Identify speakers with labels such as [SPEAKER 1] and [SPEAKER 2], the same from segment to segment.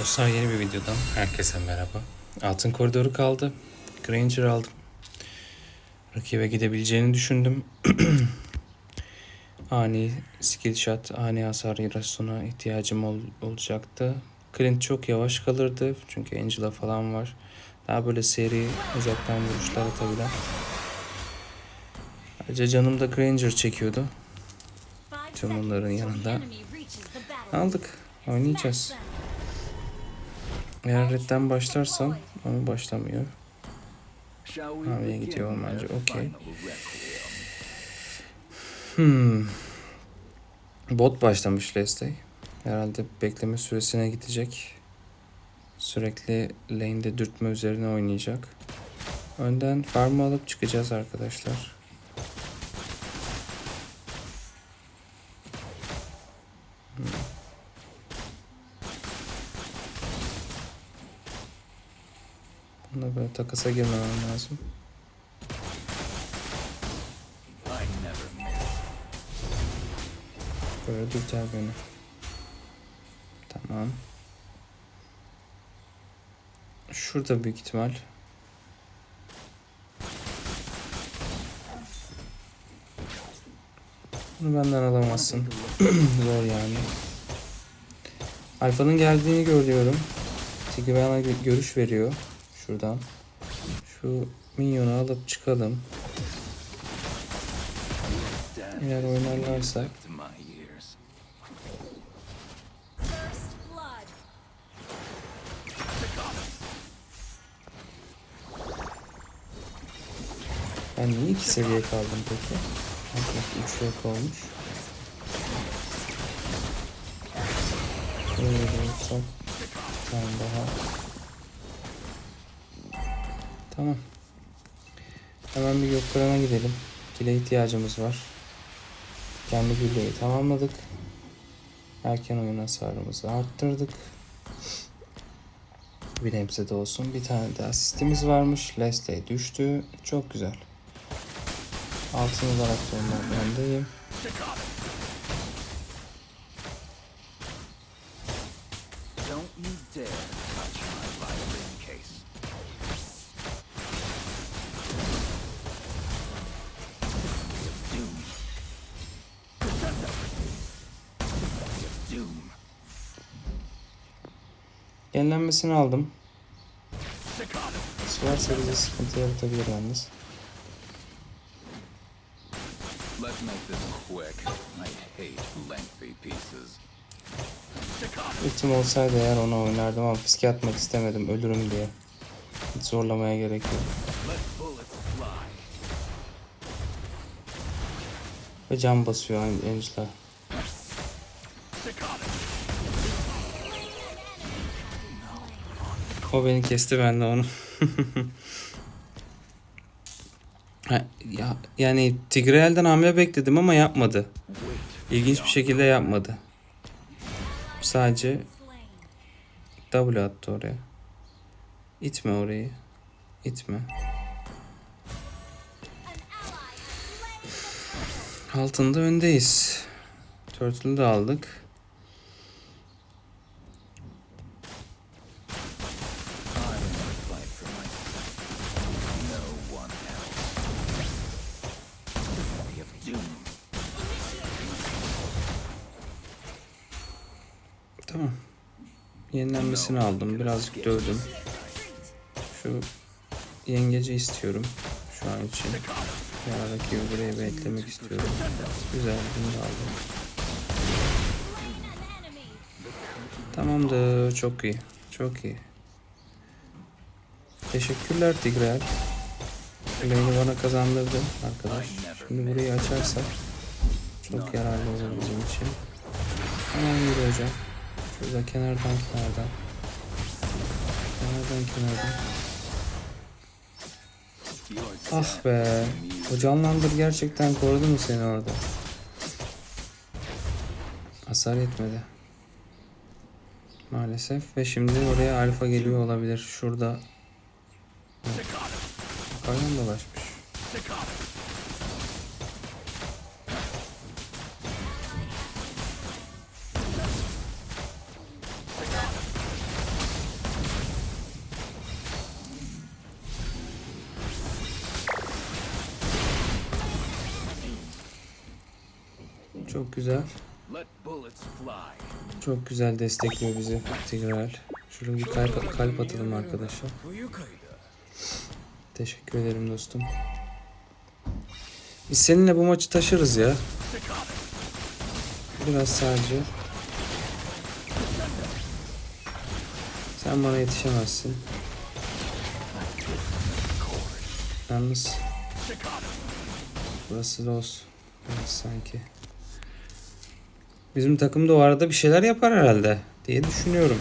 [SPEAKER 1] Dostlar yeni bir videodan herkese merhaba. Altın koridoru kaldı. Granger aldım. Rakibe gidebileceğini düşündüm. ani skill shot, ani hasar yarasına ihtiyacım ol- olacaktı. Clint çok yavaş kalırdı çünkü Angela falan var. Daha böyle seri uzaktan vuruşlar atabilen. Ayrıca canım da Granger çekiyordu.
[SPEAKER 2] Tüm bunların yanında
[SPEAKER 1] Aldık. Oynayacağız. Eğer redden başlarsam ama başlamıyor.
[SPEAKER 3] Hamleye gidiyor bence. Okey.
[SPEAKER 1] Hmm. Bot başlamış Leslie. Herhalde bekleme süresine gidecek. Sürekli lane'de dürtme üzerine oynayacak. Önden farmı alıp çıkacağız arkadaşlar. Buna böyle takasa girmemem lazım. Böyle dürter beni. Tamam. Şurada büyük ihtimal. Bunu benden alamazsın. Zor yani. Alfa'nın geldiğini görüyorum. Gö- görüş veriyor. Şuradan. Şu minyonu alıp çıkalım. Eğer oynarlarsa Ben niye iki seviye kaldım peki? Arkadaşlar üç yok olmuş. Olursak bir tane daha. Tamam. Hemen bir Gökkaran'a gidelim. Kile ihtiyacımız var. Kendi gülleyi tamamladık. Erken oyun hasarımızı arttırdık. Bir nebze de olsun. Bir tane de asistimiz varmış. Leslie düştü. Çok güzel. Altın olarak da onlardan Yenilenmesini aldım. Sıvarsa bize sıkıntı yaratabilir yalnız.
[SPEAKER 3] Let's make this quick. I hate lengthy pieces.
[SPEAKER 1] Ultim olsaydı eğer ona oynardım ama fiske atmak istemedim ölürüm diye. Hiç zorlamaya gerek yok. Ve can basıyor An- Angela. O beni kesti ben de onu. Ya, yani Tigreal'den hamle bekledim ama yapmadı. İlginç bir şekilde yapmadı. Sadece W attı oraya. İtme orayı. İtme. Altında öndeyiz. Turtle'ı da aldık. Yenilenmesini aldım. Birazcık dövdüm. Şu yengeci istiyorum. Şu an için. Ya rakibi buraya beklemek istiyorum. Güzel. Bunu da aldım. Tamamdır. Çok iyi. Çok iyi. Teşekkürler Tigreal. Lane'i bana kazandırdı arkadaş. Şimdi burayı açarsak çok yararlı olur bizim için. Hemen yürü hocam. Şurada kenardan kenardan. Kenardan kenardan. Ah be. O canlandır gerçekten korudu mu seni orada? Hasar etmedi. Maalesef ve şimdi oraya alfa geliyor olabilir. Şurada. Yukarıdan dolaşmış. Güzel. Çok güzel destekliyor bizi Tigreal. Şuraya bir kalp, kalp atalım arkadaşlar. Teşekkür ederim dostum. Biz seninle bu maçı taşırız ya. Biraz sadece. Sen bana yetişemezsin. Yalnız burası olsun. Biraz sanki. Bizim takım da o arada bir şeyler yapar herhalde diye düşünüyorum.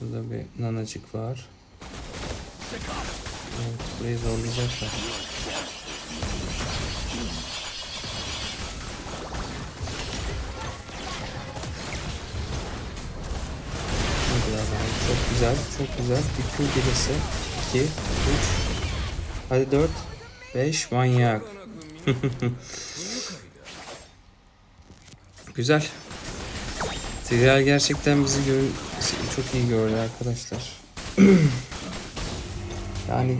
[SPEAKER 1] Burada bir nanacık var. Evet, burayı zorlayacaklar. Çok güzel, çok güzel. Bir Q gelirse. 2, 3, hadi 4, 5, manyak. güzel. Tigreal gerçekten bizi gör çok iyi gördü arkadaşlar. yani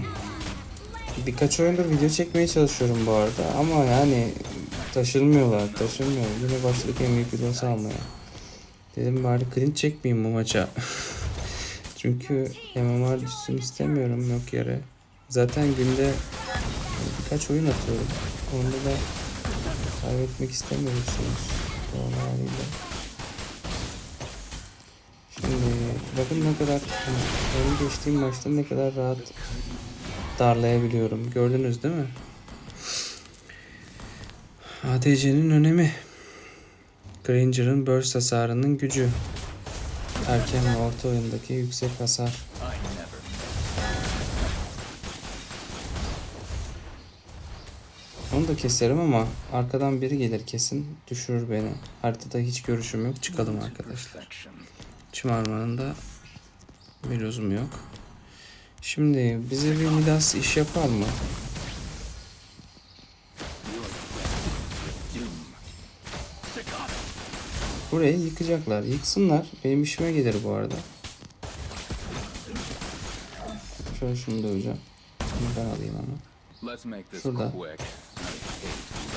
[SPEAKER 1] birkaç oyundur video çekmeye çalışıyorum bu arada ama yani taşınmıyorlar, taşınmıyor. Yine başladık en büyük videosu almaya. Dedim bari clean çekmeyeyim bu maça. Çünkü MMR düşsün istemiyorum yok yere. Zaten günde birkaç oyun atıyorum. Onda da kaybetmek istemiyorsunuz. Doğal haliyle. Şimdi bakın ne kadar benim geçtiğim maçta ne kadar rahat darlayabiliyorum. Gördünüz değil mi? ADC'nin önemi. Granger'ın burst hasarının gücü. Erken ve orta oyundaki yüksek hasar. Onu da keserim ama arkadan biri gelir kesin düşürür beni. Haritada hiç görüşüm yok. Çıkalım arkadaşlar. Çımarmanın da bir lüzumu yok. Şimdi bize bir Midas iş yapar mı? Burayı yıkacaklar. Yıksınlar. Benim işime gelir bu arada. Şöyle şunu döveceğim. Bunu ben alayım ama. Şurada.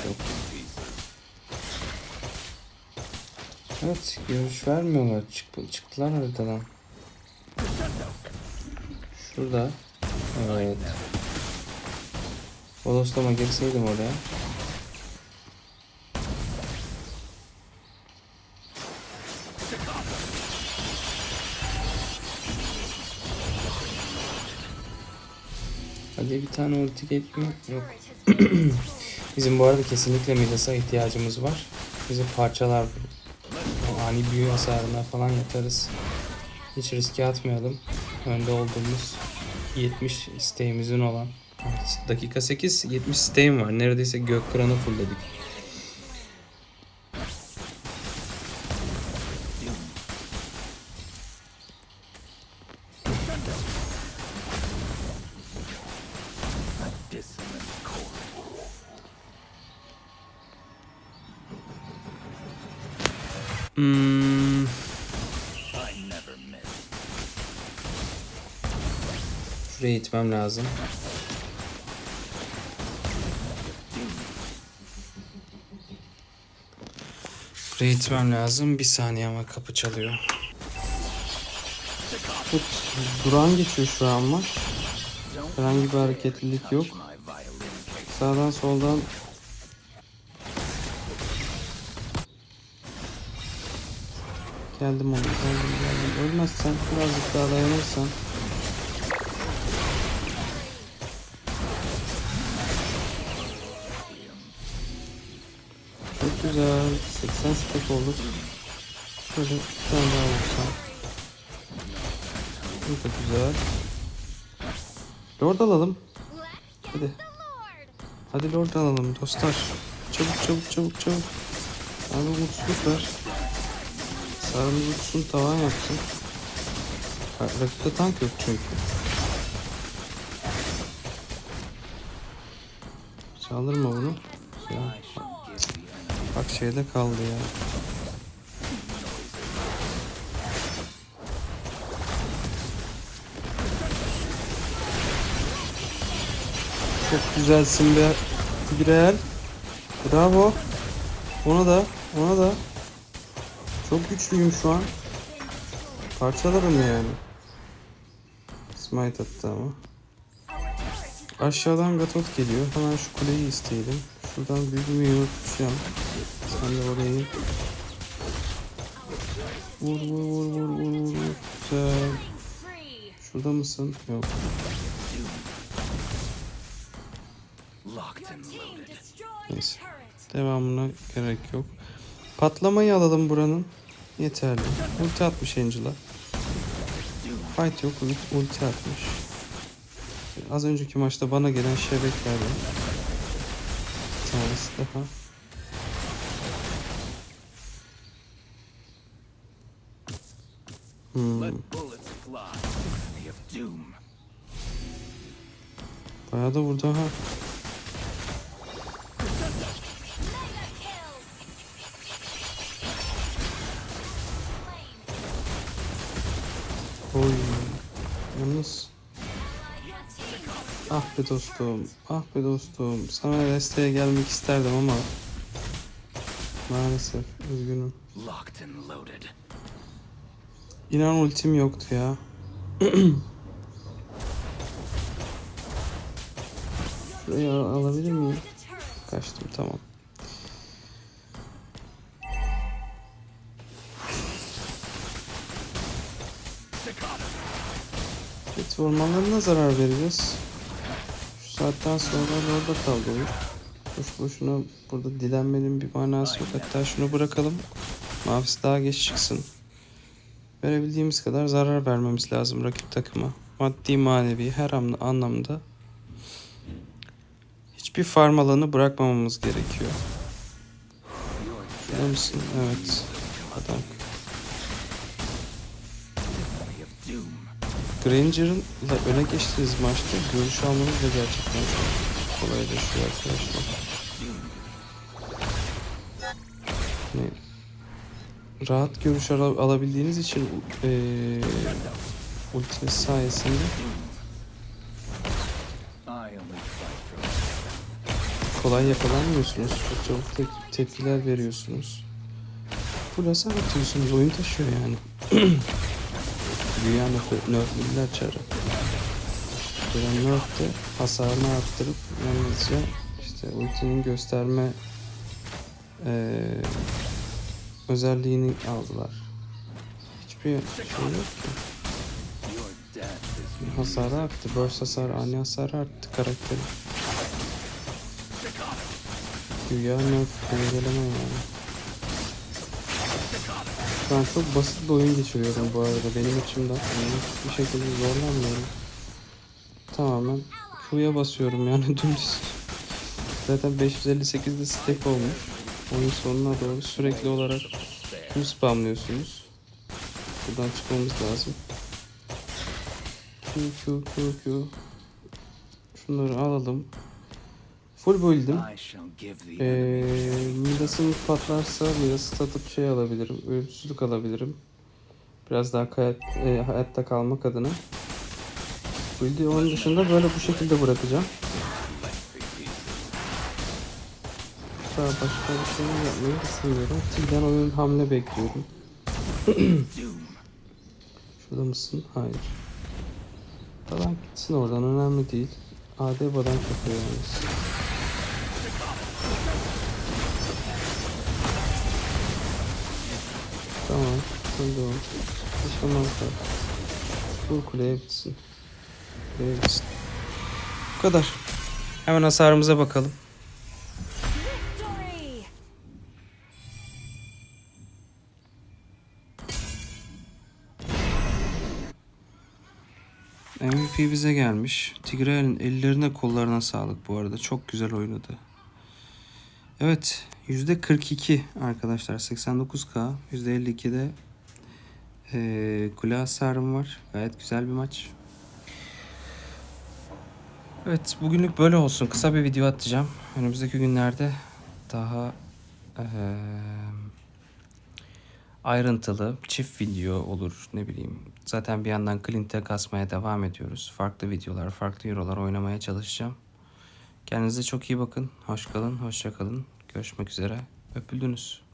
[SPEAKER 3] Pieces.
[SPEAKER 1] Evet görüş vermiyorlar. Çık çıktılar haritadan. Şurada. Evet. Bodoslama girseydim oraya. Hadi bir tane ulti geliyor. Yok. Bizim bu arada kesinlikle Midas'a ihtiyacımız var. Bizi parçalar bu. Ani büyü hasarına falan yatarız. Hiç riske atmayalım. Önde olduğumuz 70 isteğimizin olan. Dakika 8 70 isteğim var. Neredeyse gök kıranı fullledik. Hmm, şuraya itmem lazım. Buraya itmem lazım. Bir saniye ama kapı çalıyor. Tut. Duran geçiyor şu an maç. Herhangi bir hareketlilik yok. Sağdan soldan Geldim ona geldim geldim. Ölmezsen birazcık daha dayanırsan. Çok güzel. 80 stack olur Şöyle bir tane daha vursam. Bu da güzel. Lord alalım. Hadi. Hadi lord alalım dostlar. Çabuk çabuk çabuk çabuk. Abi mutsuzluk ver. Sarımız uçsun tavan yapsın. Rakipte tank yok çünkü. Çaldırma bunu. Ya, bak şeyde kaldı ya. Çok güzelsin be Tigreal. Bravo. Ona da. Ona da. Çok güçlüyüm şu an. Parçalarım yani. Smite attı ama. Aşağıdan Gatot geliyor. Hemen şu kuleyi isteyelim. Şuradan büyümüyor tutacağım. Sen de orayı. Vur vur vur vur vur vur. Güzel. Şurada mısın? Yok. Neyse. Devamına gerek yok. Patlamayı alalım buranın. Yeterli. Ulti atmış Angela. Fight yok. ult- Ulti atmış. Az önceki maçta bana gelen şebeklerden. Bir tanesi daha. Hmm. Bayağı da vurdu ha. Oy. Yalnız. Ah be dostum. Ah be dostum. Sana desteğe gelmek isterdim ama. Maalesef. Üzgünüm. İnan ultim yoktu ya. Şurayı al- alabilir miyim? Kaçtım tamam. Evet ormanlarına zarar vereceğiz. Şu saatten sonra orada kaldı oyun. Boş boşuna burada dilenmenin bir manası yok. Hatta şunu bırakalım. Mavisi daha geç çıksın. Verebildiğimiz kadar zarar vermemiz lazım rakip takıma. Maddi manevi her an- anlamda. Hiçbir farm alanı bırakmamamız gerekiyor. Şurada mısın? Evet. Adam. Granger'ın öne geçtiğiniz maçta görüş almanız da gerçekten kolaylaşıyor arkadaşlar. Yani rahat görüş ala- alabildiğiniz için eee ultiniz sayesinde kolay yakalanmıyorsunuz. Çok çabuk tek- tepkiler veriyorsunuz. Full hasar atıyorsunuz. Oyun taşıyor yani. Dünya çarı. Gelen nerf de hasarını arttırıp yalnızca işte ultinin gösterme eee, özelliğini aldılar. Hiçbir şey yok ki. Hasarı arttı. Burst hasarı, ani hasarı arttı karakteri. Güya nerf dengeleme yani. Şu an çok basit bir oyun geçiriyorum bu arada benim açımdan. Yani hiçbir şekilde zorlanmıyorum. Tamamen Q'ya basıyorum yani dümdüz. Zaten 558'de stack olmuş. Oyun sonuna doğru sürekli olarak Q spamlıyorsunuz. Buradan çıkmamız lazım. Q Q Q Q. Şunları alalım. Full build'im. Ee,
[SPEAKER 3] enemy
[SPEAKER 1] Midas'ın patlarsa Midas'ı satıp şey alabilirim. Ölümsüzlük alabilirim. Biraz daha kayat, e, hayatta kalmak adına. Build'i onun dışında böyle bu şekilde bırakacağım. Daha başka bir şey yapmayı düşünmüyorum. Tilden oyun hamle bekliyorum. Şurada mısın? Hayır. Dadan gitsin oradan önemli değil. AD badan kapıyor yalnız. Tamam. Hadi o. Yaşamazlar. Vur kuleye bitsin. Kuleye bitsin. Bu kadar. Hemen hasarımıza bakalım. MVP bize gelmiş. Tigreal'in ellerine kollarına sağlık bu arada. Çok güzel oynadı. Evet. %42 arkadaşlar. 89k. %52'de ee, kule var. Gayet güzel bir maç. Evet. Bugünlük böyle olsun. Kısa bir video atacağım. Önümüzdeki günlerde daha eee ayrıntılı çift video olur ne bileyim. Zaten bir yandan Clint'e kasmaya devam ediyoruz. Farklı videolar, farklı eurolar oynamaya çalışacağım. Kendinize çok iyi bakın. Hoş kalın, hoşça kalın. Görüşmek üzere. Öpüldünüz.